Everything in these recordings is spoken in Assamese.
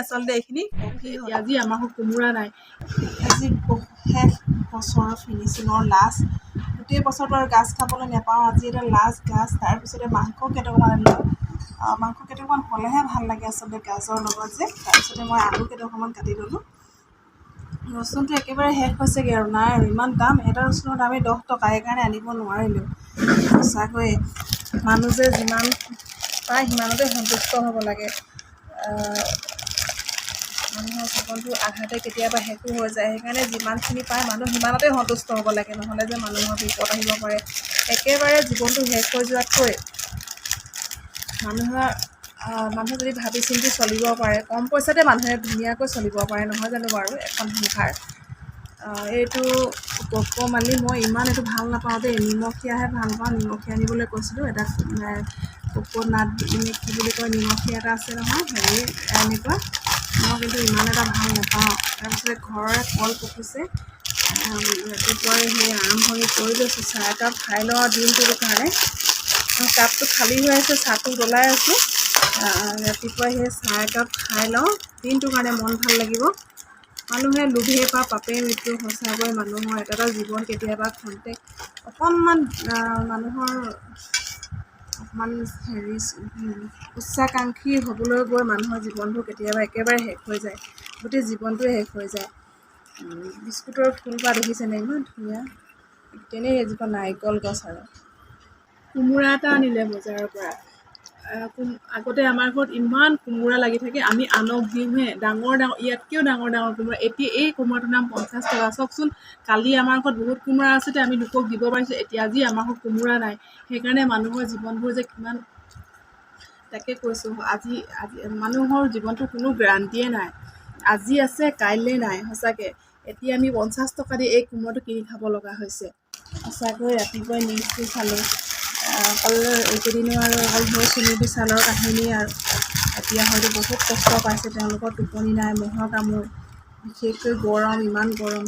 আচলতে এইখিনি আজি আমাৰ কোমোৰা নাই আজি শেষ বছৰৰ ফিনিচিঙৰ লাষ্ট গোটেই বছৰটো আৰু গাজ খাবলৈ নাপাওঁ আজি এটা লাষ্ট গাজ তাৰপিছতে মাংস কেইটকামান আনিলোঁ মাংস কেইটকামান হ'লেহে ভালো লাগে আচলতে গাজৰ লগত যে তাৰপিছতে মই আলু কেইটকামান কাটি ল'লোঁ ৰচুনটো একেবাৰে শেষ হৈছেগৈ আৰু নাই আৰু ইমান দাম এটা ৰচুনৰ দামেই দহ টকা সেইকাৰণে আনিব নোৱাৰিলোঁ সঁচাকৈয়ে মানুহ যে যিমান পায় সিমানতে সন্তুষ্ট হ'ব লাগে মানুহৰ জীৱনটো আধাতে কেতিয়াবা শেষো হৈ যায়। সেইকাৰণে যিমানখিনি পায় মানুহ সিমানতে সন্তুষ্ট হ'ব লাগে নহ'লে যে মানুহৰ বিপদ আহিব পাৰে। একেবাৰে জীৱনটো শেষ হৈ যোৱাতকৈ মানুহৰ মানুহে যদি ভাবি চিন্তি চলিব পাৰে কম পইচাতে মানুহে ধুনীয়াকৈ চলিব পাৰে নহয় জানো বাৰু এখন সংসাৰ? এইটো ককমালি মই ইমান এইটো ভাল নাপাওঁ দেই। নিমখীয়াহে ভাল পাওঁ নিমখীয়া আনিবলৈ কৈছিলোঁ। এটা কোকোনাট নে কি বুলি কয় নিমখীয়া এটা আছে নহয় হেৰি এনেকুৱা। মই কিন্তু ইমান এটা ভাল নাপাওঁ। তাৰপিছতে ঘৰৰে কল পকিছে। ৰাতিপুৱাই সেই আৰম্ভণি কৰি লৈছোঁ চাহ একাপ খাই লওঁ দিনটোৰ কাৰণে। কাপটো খালী হৈ আছে চাহটো উতলাই আছোঁ। ৰাতিপুৱাই সেই চাহ একাপ খাই লওঁ। দিনটোৰ কাৰণে মন ভাল লাগিব। মানুহে লোভে বা পাপে মৃত্যু সঁচাকৈ মানুহৰ। এটা এটা জীৱন কেতিয়াবা খন্তেক অকণমান মানুহৰ অকণমান হেৰি উচ্চাকাংক্ষী হ'বলৈ গৈ মানুহৰ জীৱনবোৰ কেতিয়াবা একেবাৰে শেষ হৈ যায়। গোটেই জীৱনটোৱে শেষ হৈ যায়। বিস্কুটৰ ফুলপাহ দেখিছেনে? ইমান ধুনীয়া। তেনেই এজোপা নাৰিকল গছ আৰু। কোমোৰা এটা আনিলে বজাৰৰ পৰা। আগতে আমাৰ ঘৰত ইমান কোমোৰা লাগি থাকে আমি আনক দিওঁহে। ডাঙৰ ডাঙৰ ইয়াতকৈও ডাঙৰ ডাঙৰ কোমোৰা। এতিয়া এই কোমোৰাটোৰ দাম পঞ্চাছ টকা। চাওকচোন কালি আমাৰ ঘৰত বহুত কোমোৰা আছিলে আমি লোকক দিব পাৰিছোঁ। এতিয়া আজি আমাৰ ঘৰত কোমোৰা নাই। সেইকাৰণে মানুহৰ জীৱনবোৰ যে কিমান তাকে কৈছোঁ। আজি আজি মানুহৰ জীৱনটো কোনো গ্ৰান্টিয়ে নাই। আজি আছে কাইলৈ নাই সঁচাকৈ। এতিয়া আমি পঞ্চাছ টকা দি এই কোমোৰাটো কিনি খাব লগা হৈছে। সঁচাকৈ ৰাতিপুৱাই নিউজটো আহ, অকল এইকেইদিনো আৰু অকল সেই চুমি বিশালৰ কাহিনী আৰু এতিয়া হয়তো বহুত কষ্ট পাইছে। তেওঁলোকৰ টোপনি নাই মহৰ কামোৰ বিশেষকৈ গৰম ইমান গৰম।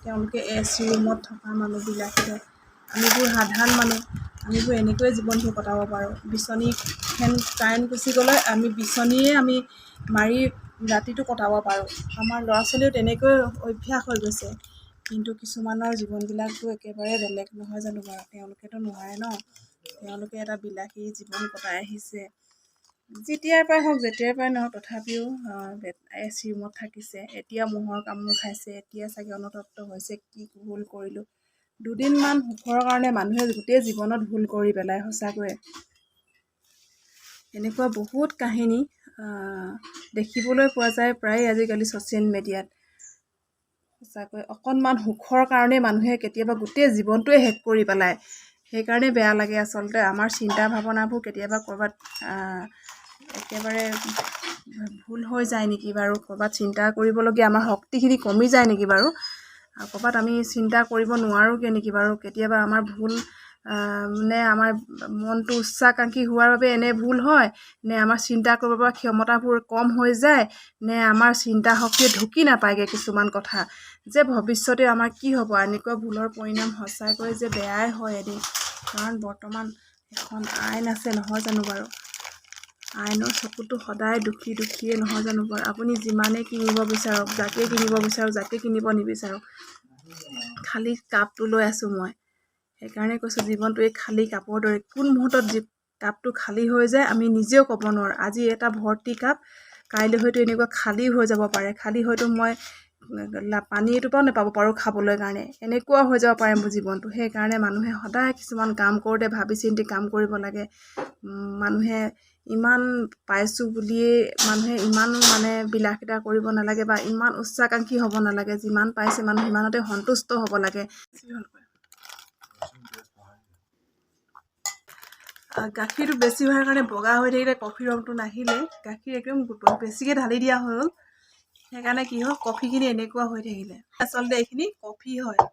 তেওঁলোকে এ চি ৰুমত থকা মানুহবিলাকে। আমিবোৰ সাধাৰণ মানুহ আমিবোৰ এনেকৈয়ে জীৱনটো কটাব পাৰোঁ। বিচনী ফেন কাৰেণ্ট গুচি গ'লে আমি বিচনীয়ে আমি মাৰি ৰাতিটো কটাব পাৰোঁ। আমাৰ ল'ৰা ছোৱালীও তেনেকৈ অভ্যাস হৈ গৈছে। কিন্তু কিছুমানৰ জীৱনবিলাকতো একেবাৰে বেলেগ নহয় জানো বাৰু তেওঁলোকেতো নোৱাৰে ন। তেওঁলোকে এটা বিলাসী জীৱন কটাই আহিছে। যেতিয়াৰ পৰাই হওক যেতিয়াৰ পৰাই নহওক তথাপিও এ চি ৰুমত থাকিছে। এতিয়া মহৰ কামোৰ খাইছে এতিয়া চাগে অনুতপ্ত হৈছে কি ভুল কৰিলোঁ। দুদিনমান সুখৰ কাৰণে মানুহে গোটেই জীৱনত ভুল কৰি পেলায় সঁচাকৈয়ে এনেকুৱা বহুত কাহিনী দেখিবলৈ পোৱা যায় প্ৰায় আজিকালি ছ'চিয়েল মিডিয়াত। সঁচাকৈ অকণমান সুখৰ কাৰণে মানুহে কেতিয়াবা গোটেই জীৱনটোৱে শেষ কৰি পেলায়। সেইকাৰণে বেয়া লাগে আচলতে। আমাৰ চিন্তা ভাৱনাবোৰ কেতিয়াবা ক'ৰবাত একেবাৰে ভুল হৈ যায় নেকি বাৰু? ক'ৰবাত চিন্তা কৰিবলগীয়া আমাৰ শক্তিখিনি কমি যায় নেকি বাৰু? ক'ৰবাত আমি চিন্তা কৰিব নোৱাৰোঁগৈ নেকি বাৰু? কেতিয়াবা আমাৰ ভুল নে আমাৰ মনটো উচ্চাকাংক্ষী হোৱাৰ বাবে এনে ভুল হয় নে আমাৰ চিন্তা কৰিব পৰা ক্ষমতাবোৰ কম হৈ যায় নে আমাৰ চিন্তা শক্তিয়ে ঢুকি নাপায়গৈ কিছুমান কথা যে ভৱিষ্যতে আমাৰ কি হ'ব? এনেকুৱা ভুলৰ পৰিণাম সঁচাকৈ যে বেয়াই হয় এদিন কাৰণ বৰ্তমান এখন আইন আছে নহয় জানো বাৰু? আইনৰ চকুতো সদায় দুখী দুখীয়ে নহয় জানো বাৰু? আপুনি যিমানেই কিনিব বিচাৰক যাকে কিনিব বিচাৰক যাকে কিনিব নিবিচাৰক খালী কাপটো লৈ আছোঁ মই। সেইকাৰণে কৈছোঁ জীৱনটো এই খালী কাপৰ দৰে। কোন মুহূৰ্তত যি কাপটো খালী হৈ যায় আমি নিজেও ক'ব নোৱাৰোঁ। আজি এটা ভৰ্তি কাপ কাইলৈ হয়তো এনেকুৱা খালী হৈ যাব পাৰে। খালী হয়তো মই পানী এটোপাও নাপাব পাৰোঁ খাবলৈ কাৰণে। এনেকুৱা হৈ যাব পাৰে মোৰ জীৱনটো। সেইকাৰণে মানুহে সদায় কিছুমান কাম কৰোঁতে ভাবি চিন্তি কাম কৰিব লাগে। মানুহে ইমান পাইছোঁ বুলিয়ে মানুহে ইমান মানে বিলাসিতা কৰিব নালাগে বা ইমান উচ্চাকাংক্ষী হ'ব নালাগে। যিমান পাইছে মানুহ সিমানতে সন্তুষ্ট হ'ব লাগে। গাখীৰটো বেছি হোৱাৰ কাৰণে বগা হৈ থাকিলে কফি ৰংটো নাহিলে গাখীৰ একদম বেছিকৈ ঢালি দিয়া হৈ গ'ল সেইকাৰণে কি হ'ল কফিখিনি এনেকুৱা হৈ থাকিলে। আচলতে এইখিনি কফি হয়।